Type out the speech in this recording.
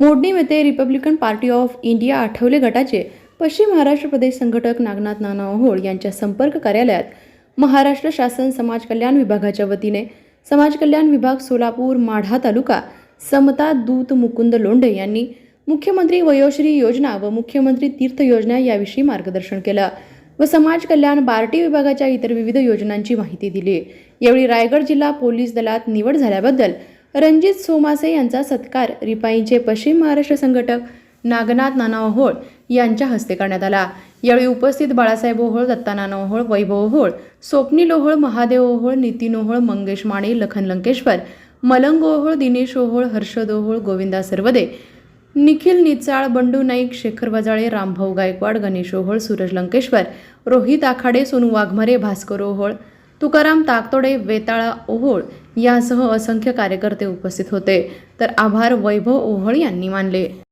मोडणी येथे Republican Party of India Athawale गटाचे पश्चिम महाराष्ट्र प्रदेश संघटक नागनाथ नाना ओहोळ यांच्या संपर्क कार्यालयात महाराष्ट्र शासन समाज कल्याण विभागाच्या वतीने समाज कल्याण विभाग सोलापूर माढा तालुका समता दूत मुकुंद लोंढे यांनी मुख्यमंत्री वयोश्री योजना व मुख्यमंत्री तीर्थ योजना याविषयी मार्गदर्शन केलं व समाज कल्याण बार्टी विभागाच्या इतर विविध योजनांची माहिती दिली. यावेळी रायगड जिल्हा पोलीस दलात निवड झाल्याबद्दल रणजित सोमासे यांचा सत्कार रिपाईंचे पश्चिम महाराष्ट्र संघटक नागनाथ नाना ओहोळ यांच्या हस्ते करण्यात आला. यावेळी उपस्थित बाळासाहेब ओहोळ दत्ता नाना ओहोळ वैभव ओहोळ स्वप्नील ओहोळ महादेव ओहोळ नितीन ओहोळ मंगेश माने लखन लंकेश्वर मलंग ओहोळ दिनेश ओहोळ हर्षद ओहोळ गोविंदा सरवदे निखिल निचाळ बंडू नाईक शेखर वजाळे रामभाऊ गायकवाड गणेश ओहोळ सूरज लंकेश्वर रोहित आखाडे सोनू वाघमारे भास्कर ओहोळ तुकाराम ताकतोडे वेताळा ओहोळ यासह असंख्य कार्यकर्ते उपस्थित होते. तर आभार वैभव ओहोळ यांनी मानले.